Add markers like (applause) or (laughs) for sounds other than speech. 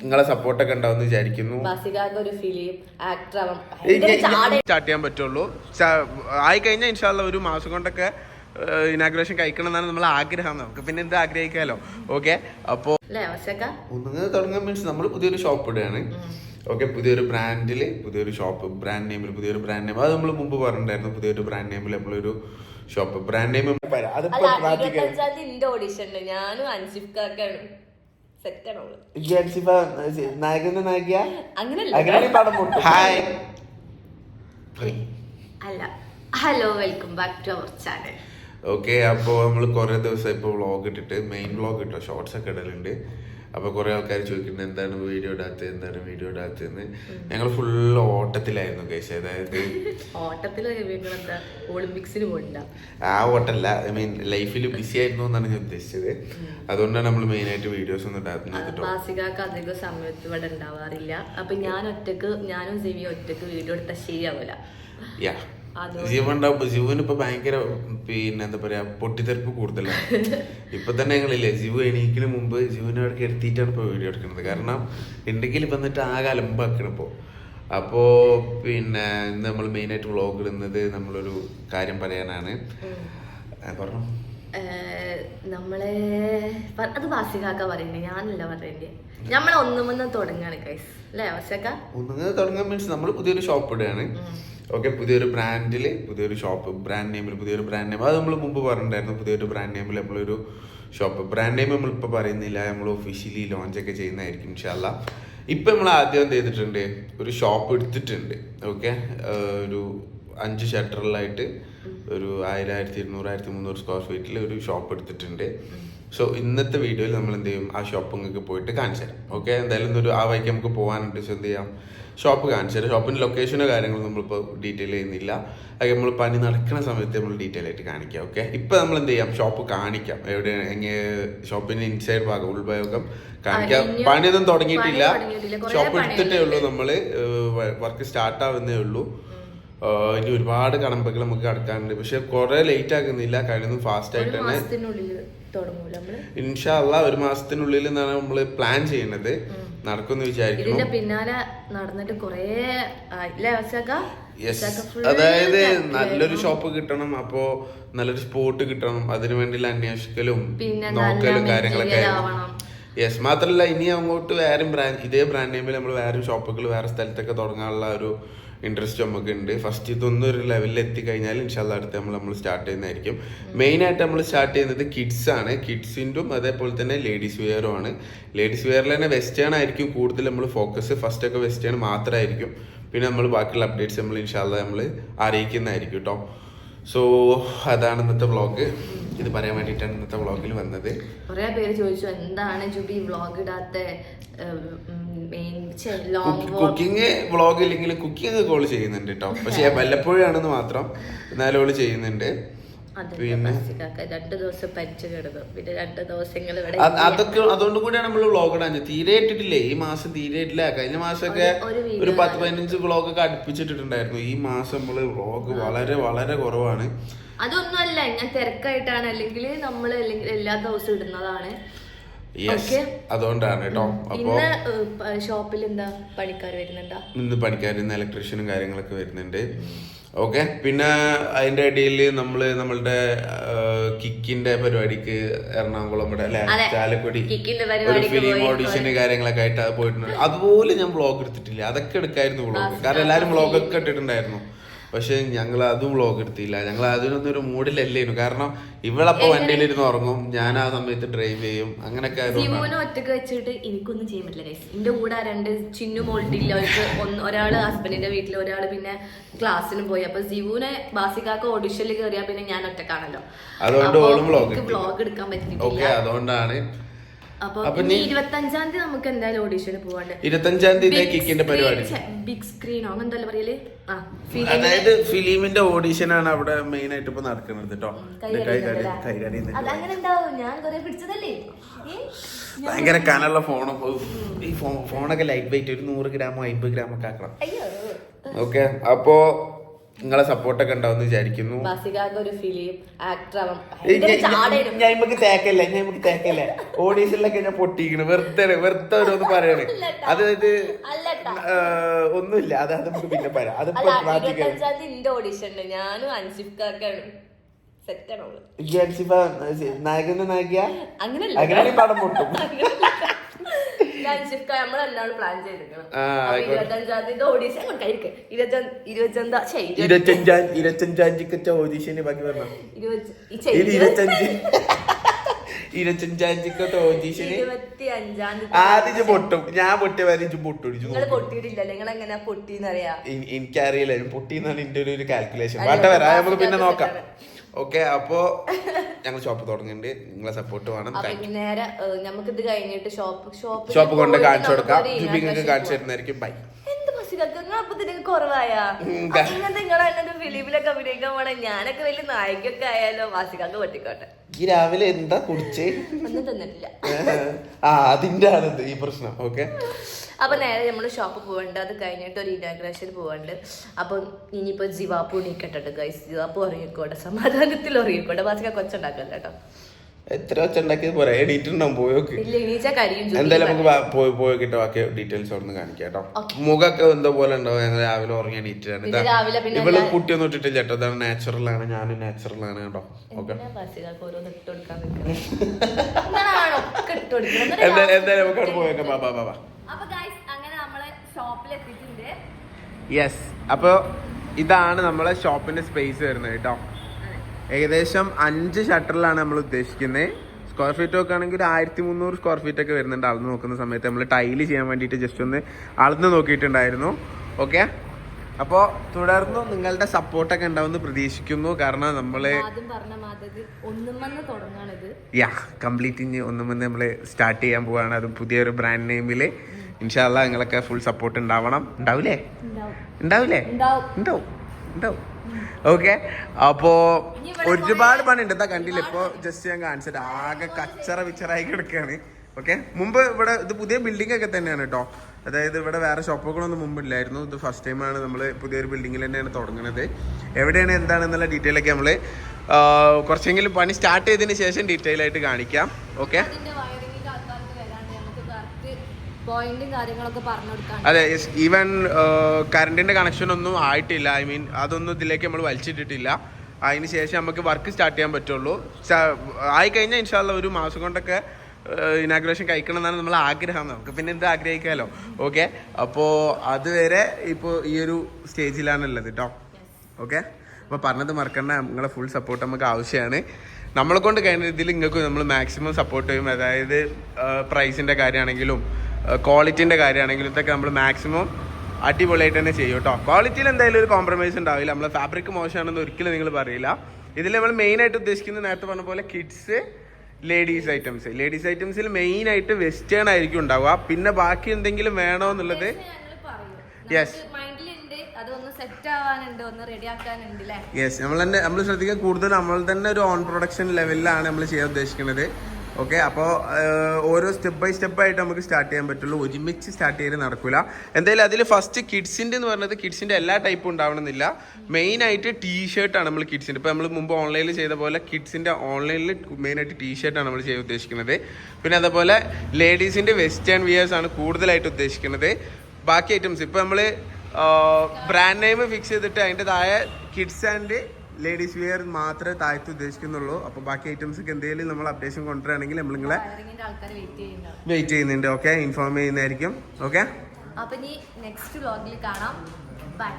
നിങ്ങളെ സപ്പോർട്ടൊക്കെ ഉണ്ടാവും വിചാരിക്കുന്നു. ഒരു ഫിലിം ആക്ടർ സ്റ്റാർട്ട് ചെയ്യാൻ പറ്റുള്ളൂ. ആയി കഴിഞ്ഞാൽ ഇൻഷാല്ല ഒരു മാസം കൊണ്ടൊക്കെ ഇനാഗ്രേഷൻ കഴിക്കണം എന്നാണ് നമ്മൾ ആഗ്രഹം. നമുക്ക് പിന്നെ എന്ത് ആഗ്രഹിക്കാലോ. ഓക്കെ അപ്പോ ഒന്നുങ്ങനെ തുടങ്ങാൻ മീൻസ് നമ്മൾ പുതിയൊരു ഷോപ്പ് ഇടുകയാണ്. ഓക്കെ പുതിയൊരു ബ്രാൻഡിൽ പുതിയൊരു ഷോപ്പ് ബ്രാൻഡ് നെയിമിൽ പുതിയൊരു ബ്രാൻഡ് നെയിം അത് നമ്മൾ മുമ്പ് പറഞ്ഞിട്ടുണ്ടായിരുന്നു പുതിയൊരു ബ്രാൻഡ് നെയിമിൽ നമ്മളൊരു ഷോപ്പ് ബ്രാൻഡ് നെയിം അതിപ്പോ ഓഡിഷൻ ഉണ്ട്. ഞാനും അവൾ നായകന്റെ നായിക അങ്ങനല്ല. അങ്ങനെയാണെങ്കിൽ പടം പൊട്ടും. ഹായ്. അല്ല hello welcome back to our channel. Okay അപ്പോൾ നമ്മൾ കുറേ ദിവസം ഇപ്പോൾ വ്ളോഗ് ഇട്ടിട്ട് മെയിൻ വ്ളോഗ് ഇട്ടോ ഷോർട്സ് ഒക്കെ ഇടലുണ്ട്. അപ്പോൾ കുറേ ആൾക്കാർ ചോദിക്കുന്നത് എന്താണ് വീഡിയോ ഇടാത്തത് എന്താണ് വീഡിയോ ഇടാത്തതെന്ന് ഞങ്ങൾ ഫുൾ ഓട്ടത്തിലായിരുന്നു കേസ് അതായത് ഒളിമ്പിക്സിന് ആ ഓട്ടല്ല. ഐ മീൻ ലൈഫിൽ ബിസി ആയിരുന്നു എന്നാണ് ഞാൻ ഉദ്ദേശിച്ചത്. അതുകൊണ്ടാണ് നമ്മൾ മെയിൻ ആയിട്ട് വീഡിയോസ് ഒന്നും ഇടാത്തത് കേട്ടോ. ബാസികാക്ക് അധികം സമയത്ത് ഇവിടെ ഉണ്ടാവാറില്ല. അപ്പൊ ഞാൻ ഒറ്റയ്ക്ക് ഞാനും സിവി ഒറ്റയ്ക്ക് വീഡിയോ എടുത്താൽ ശരിയാവില്ല യാ ഉണ്ടാവും ജീവന് ഇപ്പൊ ഭയങ്കര പിന്നെ എന്താ പറയാ പൊട്ടിത്തെറിപ്പ് കൂടുതലാണ് (laughs) ഇപ്പൊ തന്നെ ഞങ്ങളില്ലേ ജീവ എണീക്കിന് മുമ്പ് ജീവനെ അവിടെ എടുത്തിട്ടാണ് ഇപ്പൊ വീഡിയോ എടുക്കുന്നത്. കാരണം ഉണ്ടെങ്കിൽ വന്നിട്ട് ആകെ അലമ്പാക്കണം ഇപ്പോ. അപ്പോ പിന്നെ നമ്മൾ മെയിൻ ആയിട്ട് വ്ളോഗ് ഇടുന്നത് നമ്മളൊരു കാര്യം പറയാനാണ്. പറഞ്ഞു. നമ്മളെ അത് വാസികാക്ക പറയണ്ടേ ഞാനല്ല പറയണ്ടേ. നമ്മളെ ഒന്നുമെന്ന് തുടങ്ങാണ് കൈസ് അല്ലേ വാസികാക്ക ഒന്നുങ്ങനെ തുടങ്ങാൻ മീൻസ് നമ്മൾ പുതിയൊരു ഷോപ്പ് ഇടുകയാണ്. ഓക്കെ പുതിയൊരു ബ്രാൻഡിൽ പുതിയൊരു ഷോപ്പ് ബ്രാൻഡ് നെയിമിൽ പുതിയൊരു ബ്രാൻഡ് നെയിം അത് നമ്മൾ മുമ്പ് പറഞ്ഞിട്ടുണ്ടായിരുന്നു പുതിയൊരു ബ്രാൻഡ് നെയിമിൽ നമ്മളൊരു ഷോപ്പ് ബ്രാൻഡ് നെയിം നമ്മളിപ്പോൾ പറയുന്നില്ല നമ്മൾ ഒഫീഷ്യലി ലോഞ്ച് ഒക്കെ ചെയ്യുന്നതായിരിക്കും ഇൻഷാല്ല ഇപ്പം നമ്മൾ ആദ്യം എന്ത് ചെയ്തിട്ടുണ്ട്? ഒരു ഷോപ്പ് എടുത്തിട്ടുണ്ട് ഓക്കെ? ഒരു അഞ്ച് ഷട്ടറിലായിട്ട് ഒരു ആയിരം ആയിരത്തി ഇരുന്നൂറ് ആയിരത്തി മുന്നൂറ് സ്ക്വയർ ഫീറ്റിൽ ഒരു ഷോപ്പ് എടുത്തിട്ടുണ്ട്. സോ ഇന്നത്തെ വീഡിയോയിൽ നമ്മൾ എന്ത് ചെയ്യും? ആ ഷോപ്പ് നിങ്ങൾക്ക് പോയിട്ട് കാണിച്ചു തരാം. ഓക്കെ എന്തായാലും ഒരു ആ വഴിക്ക് നമുക്ക് പോകാനുണ്ട്. സോ എന്ത് ചെയ്യാം? ഷോപ്പ് കാണിച്ചു തരാം. ഷോപ്പിന്റെ ലൊക്കേഷനോ കാര്യങ്ങളോ നമ്മളിപ്പോൾ ഡീറ്റെയിൽ ചെയ്യുന്നില്ല. അതൊക്കെ നമ്മൾ പണി നടക്കുന്ന സമയത്ത് നമ്മൾ ഡീറ്റെയിൽ ആയിട്ട് കാണിക്കാം. ഓക്കെ ഇപ്പം നമ്മൾ എന്ത് ചെയ്യാം? ഷോപ്പ് കാണിക്കാം. എവിടെ എങ്ങനെ ഷോപ്പിന്റെ ഇൻസൈഡ് ഭാഗം ഉൾഭാഗം കാണിക്കാം. പണിയൊന്നും തുടങ്ങിയിട്ടില്ല. ഷോപ്പ് എടുത്തിട്ടേ ഉള്ളൂ നമ്മൾ വർക്ക് സ്റ്റാർട്ട് ആവുന്നേ ഉള്ളൂ. ഇനി ഒരുപാട് കടമ്പകൾ നമുക്ക് കടക്കാനുണ്ട്. പക്ഷെ കുറെ ലേറ്റ് ആക്കുന്നില്ല കഴിയുന്നത് ഫാസ്റ്റ് ആയിട്ട് തന്നെ ഇൻഷാല്ല ഒരു മാസത്തിനുള്ളിൽ എന്നാണ് നമ്മൾ പ്ലാൻ ചെയ്യുന്നത് നടക്കുമെന്ന് വിചാരിക്കുന്നു. ഇതിന്റെ പിന്നാലെ നടന്നിട്ട് കൊറേ അതായത് നല്ലൊരു ഷോപ്പ് കിട്ടണം. അപ്പോ നല്ലൊരു സ്പോട്ട് കിട്ടണം. അതിനു വേണ്ടിയുള്ള അന്വേഷിക്കലും നോക്കലും കാര്യങ്ങളൊക്കെ യെസ് മാത്രല്ല ഇനി അങ്ങോട്ട് വേറെ ബ്രാൻഡ് ഇതേ ബ്രാൻഡ് നെയിമിൽ നമ്മൾ വേറെ ഷോപ്പുകൾ വേറെ സ്ഥലത്തൊക്കെ തുടങ്ങാനുള്ള ഒരു ഇൻട്രസ്റ്റ് നമുക്ക് ഉണ്ട് ഫസ്റ്റ് ഇതൊന്നും ഒരു ലെവലിൽ എത്തിക്കഴിഞ്ഞാൽ ഇൻഷാല്ല അടുത്ത് നമ്മൾ നമ്മൾ സ്റ്റാർട്ട് ചെയ്യുന്നതായിരിക്കും. മെയിൻ ആയിട്ട് നമ്മൾ സ്റ്റാർട്ട് ചെയ്യുന്നത് കിഡ്സ് ആണ്. കിഡ്സിന്റും അതേപോലെ തന്നെ ലേഡീസ് വെയറും ആണ്. ലേഡീസ് വെയറിൽ തന്നെ വെസ്റ്റേൺ ആയിരിക്കും കൂടുതൽ നമ്മൾ ഫോക്കസ് ഫസ്റ്റ് ഒക്കെ വെസ്റ്റേൺ മാത്രമായിരിക്കും പിന്നെ നമ്മൾ ബാക്കിയുള്ള അപ്ഡേറ്റ്സ് നമ്മൾ ഇൻഷാല്ല നമ്മൾ അറിയിക്കുന്നതായിരിക്കും കേട്ടോ സോ അതാണ് ഇന്നത്തെ വ്ളോഗ് ഇത് പറയാൻ വേണ്ടിയിട്ടാണ് ഇന്നത്തെ വ്ളോഗിൽ വന്നത്. കൊറേ പേര് ചോദിച്ചു എന്താണ് ജുബി വ്ളോഗ് ഇടാത്ത കുക്കിംഗ് വ്ളോഗ് ഇല്ലെങ്കിൽ കുക്കിംഗ് കോൾ ചെയ്യുന്നുണ്ട് കേട്ടോ പക്ഷെ (laughs) വല്ലപ്പോഴാണെന്ന് മാത്രം എന്നാലും അവൾ ചെയ്യുന്നുണ്ട്. രണ്ടു ദിവസം പരിച്ചു കിടന്നു. പിന്നെ രണ്ട് ദിവസങ്ങൾ ഇവിടെ അത് അതൊക്കെ അതുകൊണ്ട് കൂടിയാണ് നമ്മൾ വ്ളോഗ് ഇടാഞ്ഞത്. തീരെ ഇട്ടിട്ടില്ലേ? ഈ മാസം തീരെ ഇട്ടില്ല കഴിഞ്ഞ മാസമൊക്കെ ഒരു- പത്ത് പതിനഞ്ച് വ്ളോഗ് ഒക്കെ അടുപ്പിച്ചിട്ടുണ്ടായിരുന്നു ഈ മാസം നമ്മൾ വ്ളോഗ് വളരെ വളരെ കുറവാണ്. അതൊന്നുമല്ല. ഞാൻ തിരക്കായിട്ടാണ്. അല്ലെങ്കിൽ നമ്മൾ അല്ലെങ്കിൽ എല്ലാ ദിവസവും ഇടുന്നതാണ്. അതുകൊണ്ടാണ് കേട്ടോ. അപ്പോ ഷോപ്പിൽ എന്താ പണിക്കാർ വരുന്നുണ്ടോ? ഇന്ന് പണിക്കാർ ഇന്ന് ഇലക്ട്രീഷ്യനും കാര്യങ്ങളൊക്കെ വരുന്നുണ്ട്. ഓക്കെ പിന്നെ അതിന്റെ ഇടയിൽ നമ്മൾ നമ്മളുടെ കിക്കിന്റെ പരിപാടിക്ക് എറണാകുളം ഇവിടെ അല്ലെ? ചാലക്കുടി. ഒരു ഫിലിം പോയി. കാര്യങ്ങളൊക്കെ ആയിട്ട് അത് പോയിട്ടുണ്ട്. അതുപോലെ ഞാൻ വ്ളോഗ് എടുത്തിട്ടില്ല. അതൊക്കെ എടുക്കായിരുന്നു വ്ളോഗ് കാരണം എല്ലാരും വ്ളോഗ് ഒക്കെ ഇട്ടിട്ടുണ്ടായിരുന്നു. പക്ഷെ ഞങ്ങൾ അതും വ്ളോഗ് എടുത്തില്ല. ഞങ്ങൾ അതിനൊന്നും ഒരു മൂഡിലല്ലേനു കാരണം ഇവളപ്പോ വണ്ടിയിലിരുന്ന് ഉറങ്ങും. ഞാൻ ആ സമയത്ത് ഡ്രൈവ് ചെയ്യും. അങ്ങനൊക്കെ സിമുവിനെ ഒറ്റയ്ക്ക് വെച്ചിട്ട് എനിക്കൊന്നും ചെയ്യാൻ പറ്റില്ല ഗൈസ് എന്റെ കൂടെ രണ്ട് ചിന്നു മോൾട്ടില്ല. ഒരാൾ ഹസ്ബൻഡിന്റെ വീട്ടിൽ ഒരാൾ പിന്നെ ക്ലാസ്സിന് പോയി. അപ്പൊ സിവുനെ ബാസിക്കാക്ക് ഓഡിഷനിൽ കയറിയാ പിന്നെ ഞാൻ ഒറ്റക്കാണല്ലോ അതുകൊണ്ട് ഓളും ബ്ലോഗ്. വ്ളോഗ് എടുക്കാൻ പറ്റില്ല അതുകൊണ്ടാണ് അപ്പൊ ഇരുപത്തഞ്ചാം തീയതി നമുക്ക് എന്തായാലും ഓഡീഷന് പോവാണ്ട്. ഇരുപത്തഞ്ചാം തീയതി കിക്കിന്റെ പരിപാടി. ബിഗ് സ്ക്രീനോ അങ്ങനെ പറയൽ? അതായത് ഫിലിമിന്റെ ഓഡീഷൻ ആണ് അവിടെ മെയിൻ ആയിട്ട് ഇപ്പൊ നടക്കുന്നത് കേട്ടോ? ഭയങ്കര കനുള്ള ഫോണും ഈ ഫോണൊക്കെ ലൈറ്റ് വെയിറ്റ് ഒരു നൂറ് ഗ്രാമോ അമ്പത് ഗ്രാമോ ഒക്കെ ആക്കണം. ഓക്കെ അപ്പോ നിങ്ങളെ സപ്പോർട്ടൊക്കെ ഉണ്ടാവും വിചാരിക്കുന്നു. ഒരു ഫിലിം ആക്ടർ ഞാൻ- ഞാൻ നമുക്ക് തേക്കല്ലേ ഞാൻ നമുക്ക് തേക്കല്ലേ. ഓഡീഷനിലൊക്കെ ഞാൻ പൊട്ടിക്കണ്. വെറുതെ വെറുതെ ഓരോന്ന് പറയണ്. അതായത് ഒന്നുമില്ല. അത് അത് നമുക്ക് പിന്നെ പറയാം. അത് എന്റെ ഓഡിഷൻ ഉണ്ട്. ഞാനും അവൾ ജാൻസിഫ നായകന്റെ നായിക? അങ്ങനെ പടം പൊട്ടും. (laughs) ഇരുപത്തഞ്ചാം ഇരുപത്തഞ്ച് ഓഡീഷന് ബാക്കി പറഞ്ഞോ? ഇരുപത്തഞ്ച്. ഇരുപത്തഞ്ചാം ടിക്കറ്റ് ഓഡീഷന് ആദ്യം പൊട്ടും. ഞാൻ പൊട്ടിയ വരെ ഇജ്ജ് പൊട്ടുടിച്ചു എനിക്കറിയില്ല. പൊട്ടിന്നാണ് എന്റെ ഒരു കാൽക്കുലേഷൻ വാട്ട വരാം. നമുക്ക് പിന്നെ നോക്കാം. ഓക്കെ അപ്പോ ഞങ്ങൾ ഷോപ്പ് തുടങ്ങിണ്ട് നിങ്ങളെ സപ്പോർട്ട് വേണം. നേരെ നമുക്ക് ഇത് കഴിഞ്ഞിട്ട് ഷോപ്പ് ഷോപ്പ് ഷോപ്പ് കൊണ്ട് കാണിച്ചു കൊടുക്കാം. ജുബിങ്ങൾക്ക് കാണിച്ചു തരുന്നതായിരിക്കും. ബൈ കുറവായാ? നിങ്ങളെ ഫിലിമിലൊക്കെ അഭിനയിക്കാൻ പോണേ. ഞാനൊക്കെ വലിയ നായികൊക്കെ ആയാലോ? വാസികാക്ക് പറ്റിക്കോട്ടെ ഈ രാവിലെ എന്താ കുടിച്ചേ? ആ അതിന്റെ ആണത് ഈ പ്രശ്നം. ഓക്കെ. അപ്പൊ നേരെ നമ്മൾ ഷോപ്പ് പോകണ്ട് അത് കഴിഞ്ഞിട്ട് ഒരു ഇനാഗ്രേഷൻ പോകണ്ട് അപ്പൊ ഇനിയിപ്പോ ജിവാപ്പു നീക്കട്ടെ ഗൈസ് ജിവാപ്പു ഉറങ്ങിക്കോട്ടെ സമാധാനത്തിൽ ഉറങ്ങിക്കോട്ടെ. വാസിക കൊച്ചുണ്ടാക്കല്ലോ കേട്ടോ. എത്ര വെച്ച് ഉണ്ടാക്കിയത് പോരാ? എഡിറ്റ് ഉണ്ടാവും പോയോക്ക് എന്തായാലും നമുക്ക് പോയി പോയി കിട്ടും. ബാക്കി ഡീറ്റെയിൽസ് അവിടെ കാണിക്കാം കേട്ടോ. മുഖമൊക്കെ എന്തോ പോലെ ഉണ്ടാവും ഞങ്ങൾ രാവിലെ ഉറങ്ങി എഡിറ്റ് ഇവൾ കുട്ടിയൊന്നും ഇട്ടിട്ടില്ല കേട്ടോ. ഇതാണ് നാച്ചുറൽ ആണ്. ഞാനും നാച്ചുറൽ ആണ് കേട്ടോ. ഓക്കെ. എന്തായാലും നമുക്ക് അവിടെ പോയേക്കാം അപ്പൊ യെസ് അപ്പോൾ ഇതാണ് നമ്മളെ ഷോപ്പിന്റെ സ്പേസ് വരുന്നത് കേട്ടോ. ഏകദേശം അഞ്ച് ഷട്ടറിലാണ് നമ്മൾ ഉദ്ദേശിക്കുന്നത് സ്ക്വയർ ഫീറ്റ് ഒക്കെ ആണെങ്കിൽ ഒരു ആയിരത്തി മുന്നൂറ് സ്ക്വയർ ഫീറ്റ് ഒക്കെ വരുന്നുണ്ട് അളന്ന് നോക്കുന്ന സമയത്ത്. നമ്മൾ ടൈൽ ചെയ്യാൻ വേണ്ടിയിട്ട് ജസ്റ്റ് ഒന്ന് അളന്ന് നോക്കിയിട്ടുണ്ടായിരുന്നു. ഓക്കെ അപ്പോൾ തുടർന്നും നിങ്ങളുടെ സപ്പോർട്ടൊക്കെ ഉണ്ടാവുമെന്ന് പ്രതീക്ഷിക്കുന്നു. കാരണം നമ്മൾ യാ കംപ്ലീറ്റ് ഇനി ഒന്നും വന്ന് നമ്മൾ സ്റ്റാർട്ട് ചെയ്യാൻ പോവാണ്. അതും പുതിയൊരു ബ്രാൻഡ് നെയിമിൽ ഇൻഷാല്ല നിങ്ങളൊക്കെ ഫുൾ സപ്പോർട്ട് ഉണ്ടാവണം. ഉണ്ടാവില്ലേ ഉണ്ടാവും. ഉണ്ടാവില്ലേ ഉണ്ടാവും. ഉണ്ടാവും. ഉണ്ടാവും. ഓക്കെ അപ്പോ ഒരുപാട് പണിയുണ്ട്. എന്താ കണ്ടില്ല? ഇപ്പൊ ജസ്റ്റ് ഞാൻ കാണിച്ചിട്ട് ആകെ കച്ചറ വിച്ചറായി കിടക്കുകയാണ് ഓക്കെ മുമ്പ് ഇവിടെ ഇത് പുതിയ ബിൽഡിംഗ് ഒക്കെ തന്നെയാണ് കേട്ടോ അതായത് ഇവിടെ വേറെ ഷോപ്പുകളൊന്നും മുമ്പ് ഇല്ലായിരുന്നു. ഇത് ഫസ്റ്റ് ടൈമാണ് നമ്മൾ പുതിയൊരു ബിൽഡിങ്ങിൽ തന്നെയാണ് തുടങ്ങുന്നത് എവിടെയാണ് എന്താണെന്നുള്ള ഡീറ്റെയിൽ ഒക്കെ നമ്മൾ കുറച്ചെങ്കിലും പണി സ്റ്റാർട്ട് ചെയ്തതിന് ശേഷം ഡീറ്റെയിൽ ആയിട്ട് കാണിക്കാം. ഓക്കെ കാര്യങ്ങളൊക്കെ പറഞ്ഞു അതെ ഈവൻ കറണ്ടിന്റെ കണക്ഷൻ ഒന്നും ആയിട്ടില്ല. ഐ മീൻ അതൊന്നും ഇതിലേക്ക് നമ്മൾ വലിച്ചിട്ടിട്ടില്ല. അതിന് ശേഷം നമുക്ക് വർക്ക് സ്റ്റാർട്ട് ചെയ്യാൻ പറ്റുള്ളൂ. ആയി കഴിഞ്ഞാൽ ഇൻഷാല്ല ഒരു മാസം കൊണ്ടൊക്കെ ഇനാഗ്രേഷൻ കഴിക്കണം എന്നാണ് നമ്മൾ ആഗ്രഹം. നമുക്ക് പിന്നെ എന്ത് ആഗ്രഹിക്കാമല്ലോ ഓക്കെ അപ്പോൾ അതുവരെ ഇപ്പോൾ ഈ ഒരു സ്റ്റേജിലാണ് ഉള്ളത് കേട്ടോ ഓക്കെ അപ്പോൾ പറഞ്ഞത് മറക്കണ്ട. നിങ്ങളെ ഫുൾ സപ്പോർട്ട് നമുക്ക് ആവശ്യമാണ് നമ്മളെ കൊണ്ട് കഴിഞ്ഞ രീതിയിൽ നിങ്ങൾക്ക് നമ്മൾ മാക്സിമം സപ്പോർട്ട് ചെയ്യും. അതായത് പ്രൈസിന്റെ കാര്യമാണെങ്കിലും ക്വാളിറ്റിന്റെ കാര്യമാണെങ്കിലും ഇതൊക്കെ നമ്മൾ മാക്സിമം അടിപൊളിയായിട്ട് തന്നെ ചെയ്യും കേട്ടോ. ക്വാളിറ്റിയിൽ എന്തായാലും ഒരു കോംപ്രമൈസ് ഉണ്ടാവില്ല. നമ്മൾ ഫാബ്രിക് മോശമാണെന്ന് ഒരിക്കലും നിങ്ങൾ പറയില്ല. ഇതിൽ നമ്മൾ മെയിനായിട്ട് ഉദ്ദേശിക്കുന്നത് നേരത്തെ പറഞ്ഞ പോലെ കിഡ്സ് ലേഡീസ് ഐറ്റംസ് ലേഡീസ് ഐറ്റംസിൽ മെയിനായിട്ട് വെസ്റ്റേൺ ആയിരിക്കും ഉണ്ടാവുക. പിന്നെ ബാക്കി എന്തെങ്കിലും വേണോ എന്നുള്ളത് യെസ് യെസ് നമ്മൾ തന്നെ നമ്മൾ ശ്രദ്ധിക്കുക കൂടുതൽ നമ്മൾ തന്നെ ഒരു ഓൺ പ്രൊഡക്ഷൻ ലെവലിലാണ് നമ്മൾ ചെയ്യാൻ ഉദ്ദേശിക്കുന്നത്. ഓക്കെ അപ്പോൾ ഓരോ സ്റ്റെപ്പ് ബൈ സ്റ്റെപ്പ് ആയിട്ട് നമുക്ക് സ്റ്റാർട്ട് ചെയ്യാൻ പറ്റുള്ളൂ. ഒരുമിച്ച് സ്റ്റാർട്ട് ചെയ്ത് നടക്കില്ല എന്തായാലും അതിൽ ഫസ്റ്റ് കിഡ്സിന്റെ എന്ന് പറയുന്നത് കിഡ്സിന്റെ എല്ലാ ടൈപ്പും ഉണ്ടാവണമെന്നില്ല. മെയിൻ ആയിട്ട് ടീ ഷർട്ടാണ് നമ്മൾ കിഡ്സിന്റെ ഇപ്പോൾ നമ്മൾ മുമ്പ് ഓൺലൈനിൽ ചെയ്ത പോലെ കിഡ്സിന്റെ ഓൺലൈനിൽ മെയിൻ ആയിട്ട് ടീ ഷർട്ടാണ് നമ്മൾ ചെയ്യാൻ ഉദ്ദേശിക്കുന്നത്. പിന്നെ അതേപോലെ ലേഡീസിന്റെ വെസ്റ്റേൺ വിയേഴ്സ് ആണ് കൂടുതലായിട്ട് ഉദ്ദേശിക്കുന്നത്. ബാക്കി ഐറ്റംസ് ഇപ്പോൾ നമ്മൾ ബ്രാൻഡ് നെയിം ഫിക്സ് ചെയ്തിട്ട് അതിന്റെ താഴെ കിഡ്സ് ആൻഡ് ലേഡീസ് വെയർ മാത്രമേ താഴ്ത്തി ഉദ്ദേശിക്കുന്നുള്ളൂ. അപ്പോൾ ബാക്കി ഐറ്റംസ് ഒക്കെ എന്തെങ്കിലും നമ്മൾ അപ്ഡേഷൻ കൊണ്ടുവരാണെങ്കിൽ നമ്മൾ നിങ്ങളെ വെയിറ്റ് ചെയ്യുന്നുണ്ട്. ഓക്കെ ഇൻഫോം ചെയ്യുന്നതായിരിക്കും. ഓക്കെ അപ്പൊ ഇനി നെക്സ്റ്റ് വ്ലോഗിൽ കാണാം. ബൈ